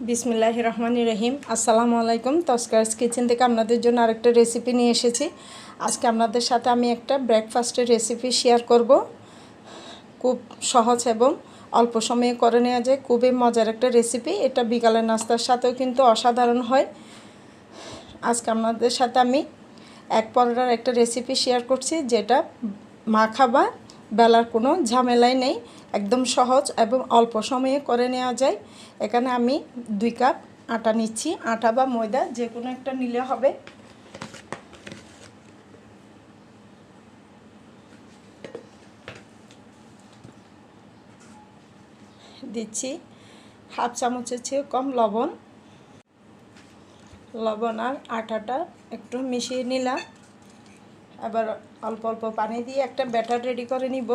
বিসমিল্লাহ রহমান রহিম। আসসালামু আলাইকুম। তস্কার্স কিচেন থেকে আপনাদের জন্য আরেকটা রেসিপি নিয়ে এসেছি। আজকে আপনাদের সাথে আমি একটা ব্রেকফাস্টের রেসিপি শেয়ার করব। খুব সহজ এবং অল্প সময়ে করে নেওয়া যায়। খুবই মজার একটা রেসিপি এটা বিকালের নাস্তার সাথেও কিন্তু অসাধারণ হয়। আজকে আপনাদের সাথে আমি এক পরোটার একটা রেসিপি শেয়ার করছি, যেটা মাখা বা বেলার কোনো ঝামেলাই নেই। একদম সহজ এবং অল্প সময়ে করে নেওয়া যায়। এখানে আমি দুই কাপ আটা নিচ্ছি। আটা বা ময়দা যে কোনো একটা নিলে হবে। দিচ্ছি হাফ চামচের চেয়ে কম লবণ। লবণ আর আটাটা একটু মিশিয়ে নিলাম। আবার অল্প অল্প পানি দিয়ে একটা ব্যাটার রেডি করে নিব।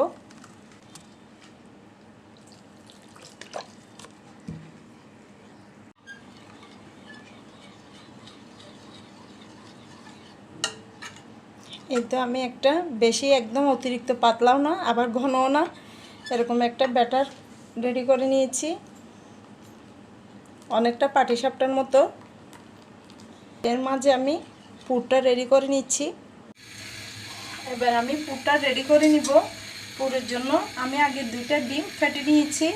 এই তো আমি একটা বেশি একদম অতিরিক্ত পাতলাও না, আবার ঘনও না। এরকম একটা ব্যাটার রেডি করে নিয়েছি। অনেকটা পাটিসাপটার মতো। এর মাঝে আমি পুরটা রেডি করে নিচ্ছি। এবার আমি পুরটা রেডি করে নিব। পুরের জন্য আমি আগে দুইটা ডিম ফেটে নিয়েছি।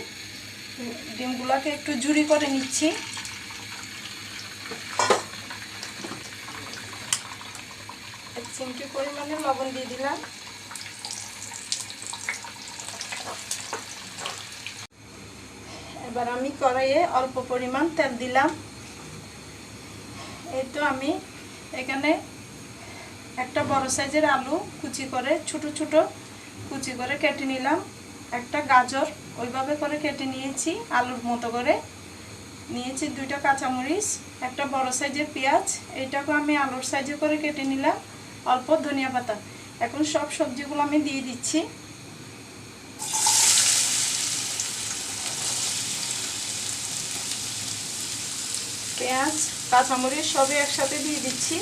ডিমগুলোকে একটু জুড়ি করে নিচ্ছি এক চিমটি পরিমাণে লবণ দিয়ে দিলাম। এবার আমি কড়াইয়ে অল্প পরিমাণ তেল দিলাম। এই তো আমি এখানে একটা বড় সাইজের আলু কুচি করে, ছোট ছোট কুচি করে কেটে নিলাম। একটা গাজর ওইভাবে করে কেটে নিয়েছি, আলুর মতো করে। নিয়েছি দুইটা কাঁচামরিচ, একটা বড় সাইজের পেঁয়াজ এইটাকে আমি আলুর সাইজে করে কেটে নিলাম। অল্প ধনিয়া পাতা। এখন সব সবজিগুলো আমি দিয়ে দিচ্ছি। পেঁয়াজ, কাঁচামরিচ সবই একসাথে দিয়ে দিচ্ছি।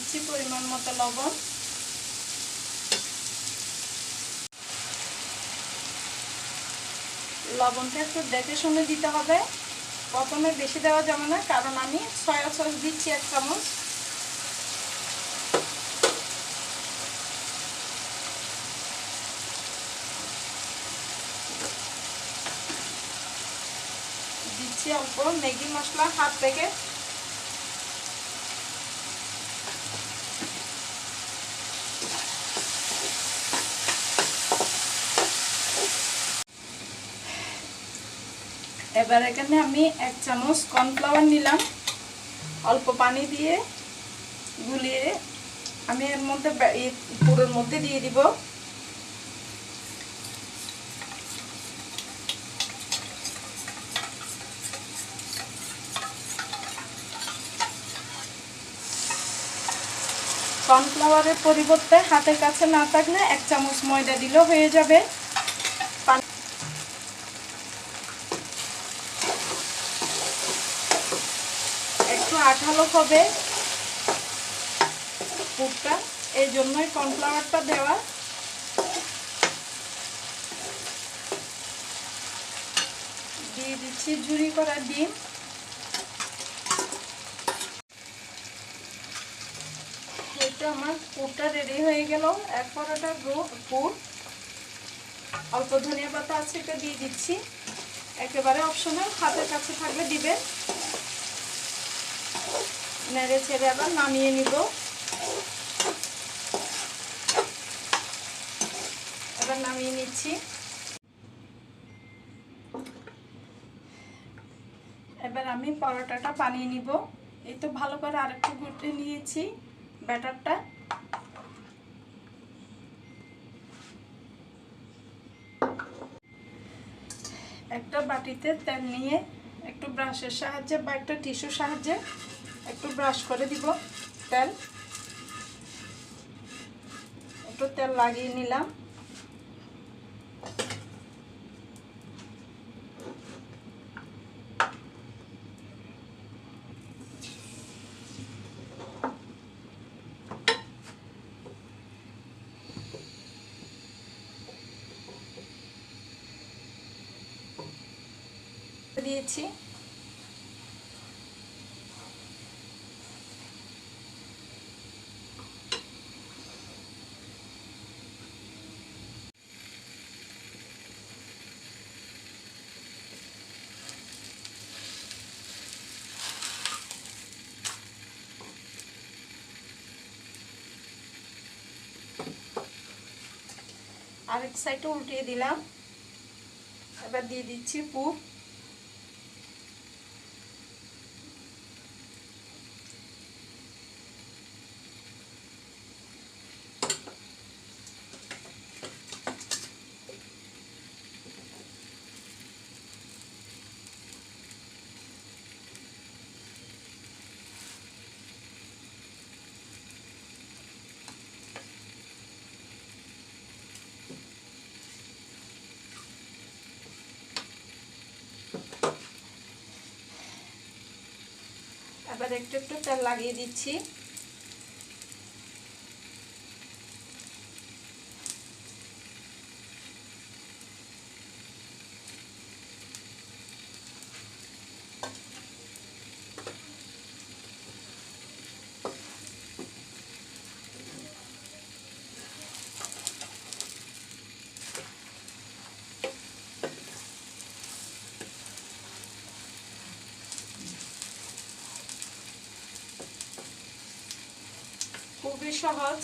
দিচ্ছি পরিমাণ মতো লবণ। লবণটা একটু দেখে শুনে দিতে হবে। প্রথমে বেশি দেওয়া যাবে না, কারণ আমি সয়া সস দিচ্ছি এক চামচ। দিচ্ছি অল্প ম্যাগি মশলা হাফ প্যাকেট। এবার এখানে আমি এক চামচ কর্নফ্লাওয়ার নিলাম। অল্প পানি দিয়ে গুলিয়ে আমি এর মধ্যে পুরোর মধ্যে দিয়ে দিব। কর্নফ্লাওয়ারের পরিবর্তে হাতের কাছে না থাকলে এক চামচ ময়দা দিলেও হয়ে যাবে। আঠালো হবে। পুরটা। এই জন্যই কর্নফ্লাওয়ারটা দেওয়া। দিয়ে দিচ্ছি ঝুরি করা ডিম। আমার পুরটা রেডি হয়ে গেল। এক পরোটা পুর অল্প ধনিয়া পাতা আছে এটা দিয়ে দিচ্ছি। একেবারে অপশনাল হাতের কাছে থাকবে দিবেন। নেড়ে ছেড়ে আবার নামিয়ে নিব। এবার নামিয়ে নিচ্ছি। এবার আমি পরোটাটা বানিয়ে নিব। এই তো ভালো করে আরেকটু গুটে নিয়েছি ব্যাটারটা। একটা বাটিতে তেল নিয়ে একটু ব্রাশের সাহায্যে বা একটা টিস্যুর সাহায্যে একটু ব্রাশ করে দিব তেল। একটু তেল লাগিয়ে নিলাম। দিয়েছি। আরেক সাইডে উল্টিয়ে দিলাম। এবার দিয়ে দিচ্ছি পুর। এবার একটু একটু তেল লাগিয়ে দিচ্ছি। খুবই সহজ।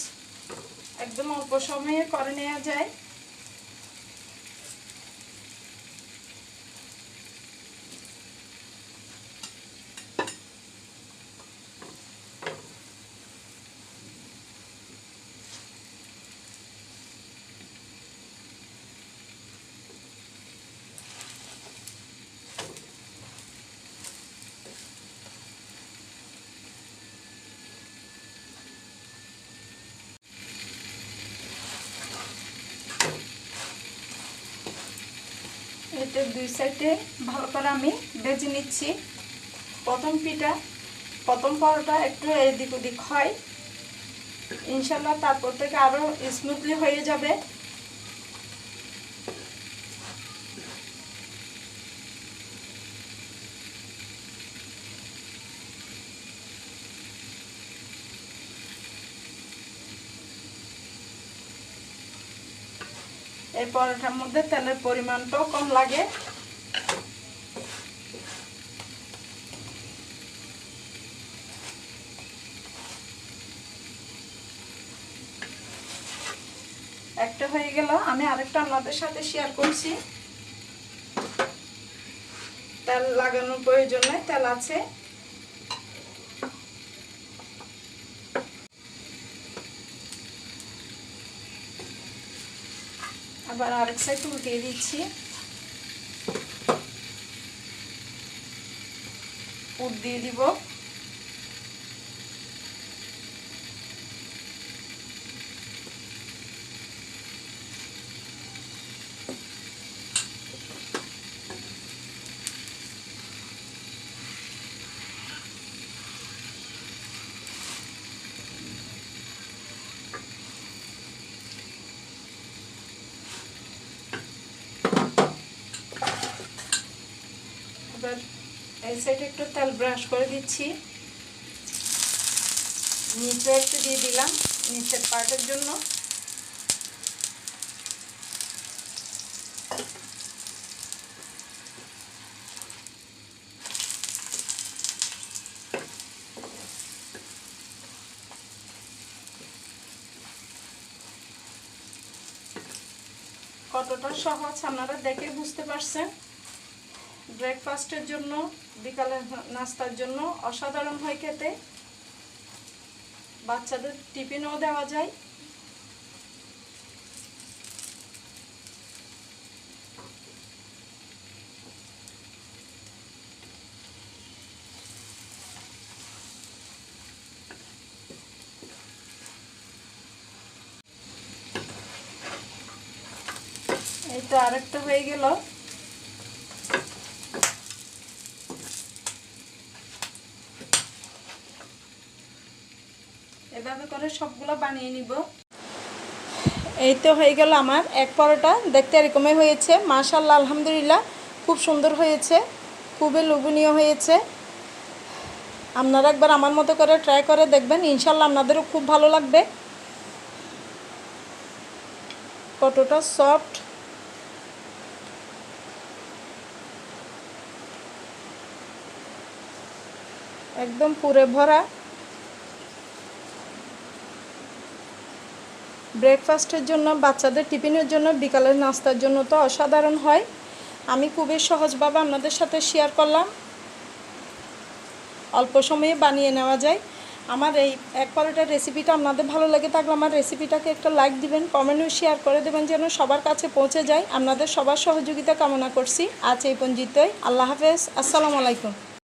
একদম অল্প সময়ে করে নেওয়া যায়। এতে দুই সাইডে ভালো করে আমি বেজে নিচ্ছি। প্রথম পিঠা, প্রথম পরোটা একটু এদিক ওদিক হয়। ইনশাল্লাহ তারপর থেকে আরও স্মুথলি হয়ে যাবে। এই পরোটার মধ্যে তেলের পরিমাণটাও কম লাগে। একটা হয়ে গেল, আমি আরেকটা আপনাদের সাথে শেয়ার করছি। তেল লাগানোর প্রয়োজন নেই তেল আছে। আবার আরেক সাইড উল্টিয়ে দিচ্ছি। উঠ দিয়ে দিব এবার এই সাইডে একটু তেল ব্রাশ করে দিচ্ছি। নিচে একটু দিয়ে দিলাম নিচের পার্টের জন্য। কতটা সহজ আপনারা দেখে বুঝতে পারছেন। ব্রেকফাস্টের জন্য বিকালের নাস্তার জন্য অসাধারণ হয় খেতে। বাচ্চাদের টিফিনও দেওয়া যায়। এই তো আরেকটা হয়ে গেল। এভাবে করে সবগুলো বানিয়ে নিব। এই তো হয়ে গেল আমার এক পরোটা। দেখতে এরকমই হয়েছে। মাশাল্লাহ আলহামদুলিল্লাহ, খুব সুন্দর হয়েছে। খুবই লোভনীয় হয়েছে। আপনারা একবার আমার মতো করে ট্রাই করে দেখবেন। ইনশাল্লাহ আপনাদেরও খুব ভালো লাগবে। কতটা সফট একদম পুরে ভরা। ব্রেকফাস্টের জন্য, বাচ্চাদের টিফিনের জন্য, বিকালের নাস্তার জন্য তো অসাধারণ হয়। আমি খুবই সহজভাবে আপনাদের সাথে শেয়ার করলাম। অল্প সময়ে বানিয়ে নেওয়া যায়। আমার এই এক পরোটার রেসিপিটা আপনাদের ভালো লাগে থাকলে আমার রেসিপিটাকে একটা লাইক দিবেন কমেন্টও শেয়ার করে দেবেন যেন সবার কাছে পৌঁছে যায়। আপনাদের সবার সহযোগিতা কামনা করছি। আজ এই পঞ্জিতই আল্লাহ হাফেজ। আসসালামু আলাইকুম।